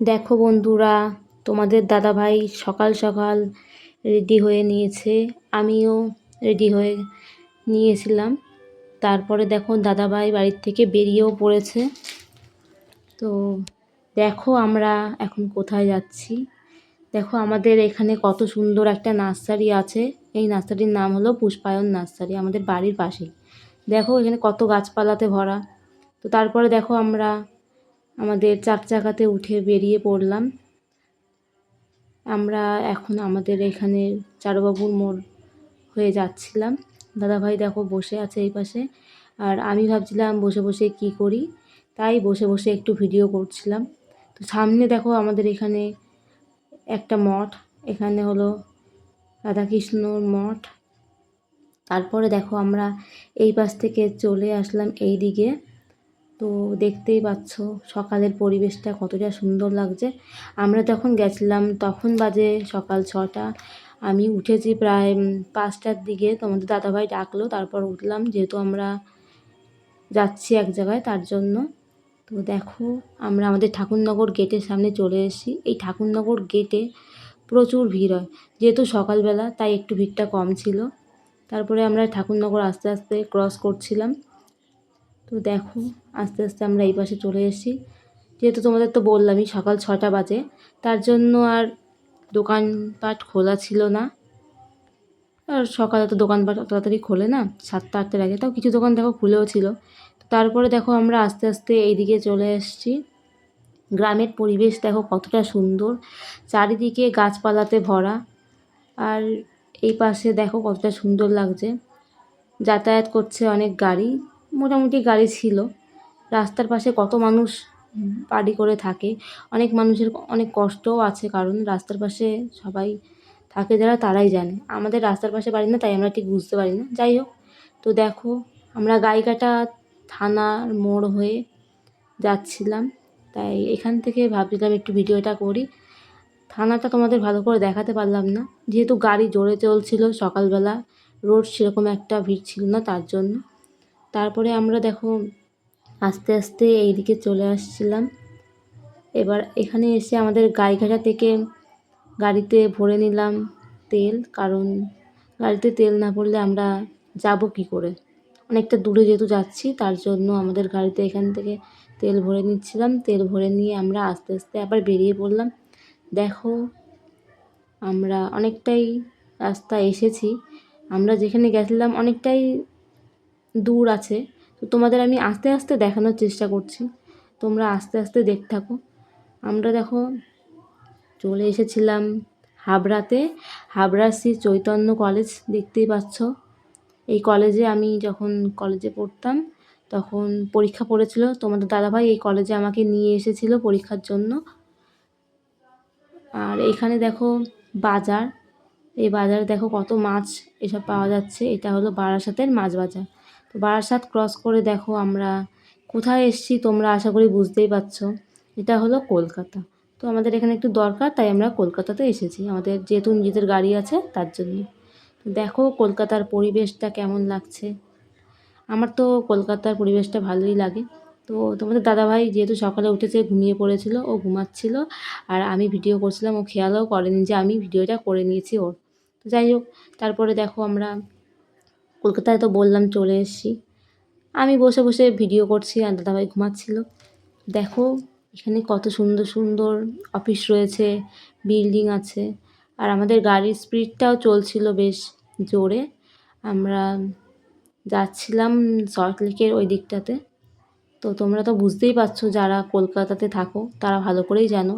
দেখো বন্ধুরা, তোমাদের দাদাভাই সকাল সকাল রেডি হয়ে নিয়েছে। আমিও রেডি হয়ে নিয়েছিলাম। তারপরে দেখো দাদাভাই বাড়ির থেকে বেরিয়েও পড়েছে। তো দেখো আমরা এখন কোথায় যাচ্ছি। দেখো আমাদের এখানে কত সুন্দর একটা নার্সারি আছে। এই নার্সারির নাম হলো পুষ্পায়ন নার্সারি, আমাদের বাড়ির পাশেই। দেখো এখানে কত গাছপালাতে ভরা। তো তারপরে দেখো আমরা আমাদের চার চাকাতে উঠে বেরিয়ে পড়লাম। আমরা এখন আমাদের এখানে চারুবাবুর মোড় হয়ে যাচ্ছিলাম। দাদাভাই দেখো বসে আছে এই পাশে। আর আমি ভাবছিলাম বসে বসে কি করি, তাই বসে বসে একটু ভিডিও করছিলাম। তো সামনে দেখো আমাদের এখানে একটা মঠ, এখানে হলো রাধাকৃষ্ণর মঠ। তারপরে দেখো আমরা এই পাশ থেকে চলে আসলাম এই দিকে তো দেখতেই পাচ্ছ সকালের পরিবেশটা কতটা সুন্দর লাগছে। আমরা যখন গেছিলাম তখন বাজে সকাল ছটা। আমি উঠেছি প্রায় পাঁচটার দিকে। তোমাদের দাদাভাই ডাকলো, তারপর উঠলাম। যেহেতু আমরা যাচ্ছি এক জায়গায়, তার জন্য। তো দেখো, আমরা আমাদের ঠাকুরনগর গেটের সামনে চলে এসেছি। এই ঠাকুরনগর গেটে প্রচুর ভিড় হয়। যেহেতু সকালবেলা, তাই একটু ভিড়টা কম ছিল। তারপরে আমরা ঠাকুরনগর আস্তে আস্তে ক্রস করছিলাম। তো দেখো, আস্তে আস্তে আমরা এই পাশে চলে এসেছি। যেহেতু তোমাদের তো বললামই সকাল ছটা বাজে, তার জন্য আর দোকানপাট খোলা ছিল না। আর সকালে তো দোকানপাট অত তাড়াতাড়ি খোলে না, সাতটা আটটার আগে। তাও কিছু দোকান দেখো খুলেও ছিল। তারপরে দেখো আমরা আস্তে আস্তে এইদিকে চলে এসেছি। গ্রামের পরিবেশ দেখো কতটা সুন্দর, চারিদিকে গাছপালাতে ভরা। আর এই পাশে দেখো কতটা সুন্দর লাগছে। যাতায়াত করছে অনেক গাড়ি। মোটামুটি গাড়ি ছিল। রাস্তার পাশে কত মানুষ বাড়ি করে থাকে। অনেক মানুষের অনেক কষ্টও আছে কারণ রাস্তার পাশে সবাই থাকে যারা, তারাই জানে। আমাদের রাস্তার পাশে বাড়ি না, তাই আমরা ঠিক বুঝতে পারি না। যাই হোক, তো দেখো, আমরা গাইকাটা থানার মোড় হয়ে যাচ্ছিলাম। তাই এখান থেকে ভাবছিলাম একটু ভিডিওটা করি। থানাটা তোমাদের ভালো করে দেখাতে পারলাম না। যেহেতু গাড়ি জোরে চলছিল, সকালবেলা রোড সেরকম একটা ভিড় ছিল না তার জন্য। তারপরে আমরা দেখো আস্তে আস্তে এই দিকে চলে আসছিলাম। এবার এখানে এসে আমাদের গাইঘাটা থেকে গাড়িতে ভরে নিলাম তেল, কারণ গাড়িতে তেল না ভরলে আমরা যাব কী করে? অনেকটা দূরে যেহেতু যাচ্ছি, তার জন্য আমাদের গাড়িতে এখান থেকে তেল ভরে নিচ্ছিলাম। তেল ভরে নিয়ে আমরা আস্তে আস্তে আবার বেরিয়ে পড়লাম। দেখো আমরা অনেকটাই রাস্তা এসেছি। আমরা যেখানে গেছিলাম অনেকটাই দূর আছে। তো তোমাদের আমি আস্তে আস্তে দেখানোর চেষ্টা করছি। তোমরা আস্তে আস্তে দেখতে থাকো। আমরা দেখো, চলে এসেছিলাম হাবড়াতে। হাবড়া শ্রী চৈতন্য কলেজ দেখতেই পাচ্ছ। এই কলেজে আমি যখন কলেজে পড়তাম, তখন পরীক্ষা পড়েছিল। তোমাদের দাদাভাই এই কলেজে আমাকে নিয়ে এসেছিল পরীক্ষার জন্য। আর এখানে দেখো বাজার। এই বাজারে দেখো কত মাছ এসব পাওয়া যাচ্ছে। এটা হলো বারাসাতের মাছ বাজার। তো বারাসাত ক্রস করে দেখো আমরা কোথায় এসছি তোমরা আশা করি বুঝতেই পারছ। এটা হলো কলকাতা। তো আমাদের এখানে একটু দরকার, তাই আমরা কলকাতাতে এসেছি। আমাদের যেহেতু নিজেদের গাড়ি আছে, তার জন্য। দেখো কলকাতার পরিবেশটা কেমন লাগছে। আমার তো কলকাতার পরিবেশটা ভালোই লাগে। তো তোমাদের দাদাভাই যেহেতু সকালে উঠেছে, ঘুমিয়ে পড়েছিল, ও ঘুমাচ্ছিল, আর আমি ভিডিও করছিলাম, ও খেয়ালও করেনি যে আমি ভিডিওটা করে নিয়েছি ওর। তো যাই হোক, তারপরে দেখো আমরা কলকাতায় তো বললাম চলে এসেছি। আমি বসে বসে ভিডিও করছি আর দাদাভাই ঘুমাচ্ছিল। দেখো, এখানে কত সুন্দর সুন্দর অফিস রয়েছে বিল্ডিং আছে। আর আমাদের গাড়ির স্পিডটাও চলছিল বেশ জোরে। আমরা যাচ্ছিলাম সল্টলেকের ওই দিকটাতে তো তোমরা তো বুঝতেই পারছ, যারা কলকাতাতে থাকো, তারা ভালো করেই জানো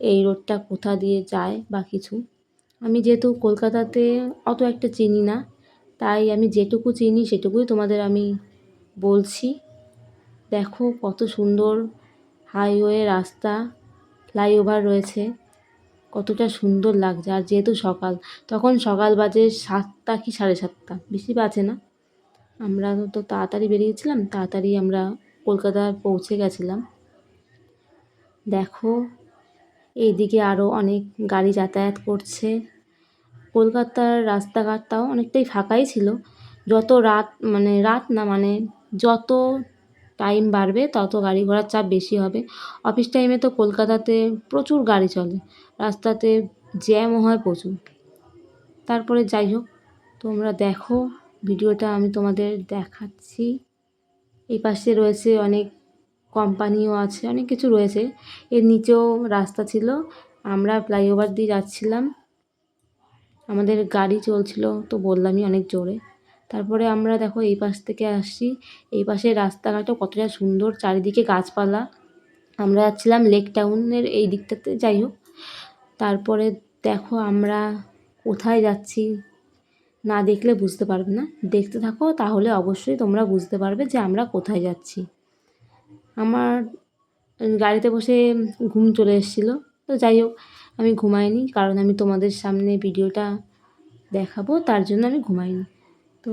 এই রোডটা কোথা দিয়ে যায় বা কিছু। আমি যেহেতু কলকাতাতে অত একটা চিনি না তাই আমি যেটুকু চিনি, সেটুকুই তোমাদের আমি বলছি। দেখো কত সুন্দর হাইওয়ে রাস্তা ফ্লাইওভার রয়েছে। কতটা সুন্দর লাগছে। আর যেহেতু সকাল, তখন সকাল বাজে সাতটা কি সাড়ে সাতটা? বেশি বাজে না। আমরা তো তাড়াতাড়ি বেরিয়েছিলাম, তাড়াতাড়ি আমরা কলকাতায় পৌঁছে গেছিলাম। দেখো, এইদিকে আরও অনেক গাড়ি যাতায়াত করছে। কলকাতার রাস্তাঘাটটাও অনেকটাই ফাঁকাই ছিল। যত রাত মানে রাত না মানে যত টাইম বাড়বে, তত গাড়ি ঘোড়ার চাপ বেশি হবে। অফিস টাইমে তো কলকাতাতে প্রচুর গাড়ি চলে, রাস্তাতে জ্যামও হয় প্রচুর। তারপরে যাই হোক, তোমরা দেখো, ভিডিওটা আমি তোমাদের দেখাচ্ছি। এই পাশে রয়েছে অনেক কোম্পানিও আছে, অনেক কিছু রয়েছে। এর নিচেও রাস্তা ছিল, আমরা ফ্লাইওভার দিয়ে যাচ্ছিলাম। আমাদের গাড়ি চলছিল তো বললামই অনেক জোরে। তারপরে আমরা দেখো এই পাশ থেকে আসছি। এই পাশে রাস্তাঘাটও কতটা সুন্দর, চারিদিকে গাছপালা। আমরা যাচ্ছিলাম লেক টাউনের এই দিকটাতে, যাই হোক। তারপরে দেখো আমরা কোথায় যাচ্ছি, না দেখলে বুঝতে পারবে না। দেখতে থাকো, তাহলে অবশ্যই তোমরা বুঝতে পারবে যে আমরা কোথায় যাচ্ছি। আমার গাড়িতে বসে ঘুম চলে এসেছিল। তো যাই হোক আমি ঘুমাইনি, কারণ আমি তোমাদের সামনে ভিডিওটা দেখাবো, তার জন্য আমি ঘুমাইনি। তো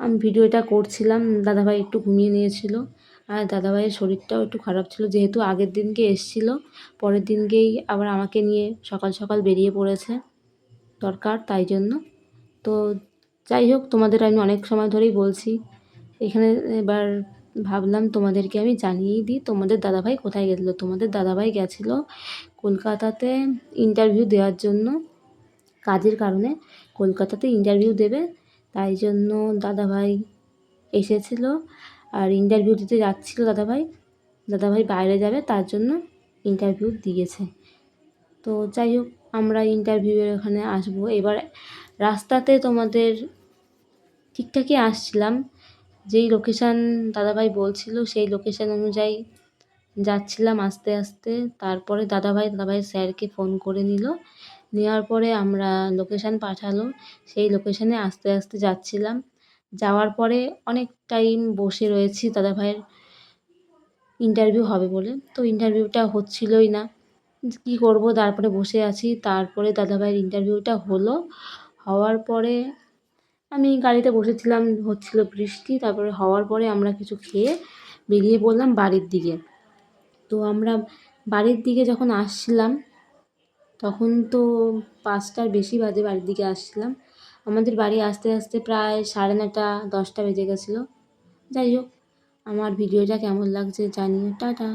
আমি ভিডিওটা করছিলাম, দাদাভাই একটু ঘুমিয়ে নিয়েছিল, আর দাদাভাইয়ের শরীরটাও একটু খারাপ ছিল, যেহেতু আগের দিনকে এসছিল, পরের দিনকেই আবার আমাকে নিয়ে সকাল সকাল বেরিয়ে পড়েছে দরকার, তাই জন্য। তো যাই হোক, তোমাদের আমি অনেক সময় ধরেই বলছি, এখানে এবার ভাবলাম তোমাদেরকে আমি জানিয়েই দিই, তোমাদের দাদাভাই কোথায় গেছিল? তোমাদের দাদাভাই গেছিল কলকাতাতে ইন্টারভিউ দেওয়ার জন্য। কাজের কারণে কলকাতাতে ইন্টারভিউ দেবে, তাই জন্য দাদাভাই এসেছিল। আর ইন্টারভিউ দিতে যাচ্ছিল দাদাভাই দাদাভাই বাইরে যাবে, তার জন্য ইন্টারভিউ দিয়েছে। তো যাই হোক, আমরা ইন্টারভিউয়ের ওখানে আসব। এবার রাস্তাতে তোমাদের ঠিকঠাকই আসছিলাম। যেই লোকেশান দাদাভাই বলছিল, সেই লোকেশান অনুযায়ী যাচ্ছিলাম আস্তে আস্তে। তারপরে দাদাভাই দাদাভাই স্যারকে ফোন করে নিল। নেওয়ার পরে আমরা লোকেশান পাঠালো। সেই লোকেশানে আস্তে আস্তে যাচ্ছিলাম। যাওয়ার পরে অনেক টাইম বসে রয়েছি দাদাভাইয়ের। ইন্টারভিউ হবে বলে। তো ইন্টারভিউটা হচ্ছিলই না। কী করব? তারপরে বসে আছি। তারপরে দাদাভাইয়ের ইন্টারভিউটা হলো। হওয়ার পরে আমি গাড়িতে বসেছিলাম, হচ্ছিল বৃষ্টি, তারপরে হওয়ার পরে আমরা কিছু খেয়ে বেরিয়ে পড়লাম বাড়ির দিকে। তো আমরা বাড়ির দিকে যখন আসছিলাম, তখন তো পাঁচটার বেশি বাজে বাড়ির দিকে আসছিলাম। আমাদের বাড়ি আসতে আসতে প্রায় সাড়ে নটা দশটা বেজে গেছিল। যাই হোক, আমার ভিডিওটা কেমন লাগছে জানিও, টাটা।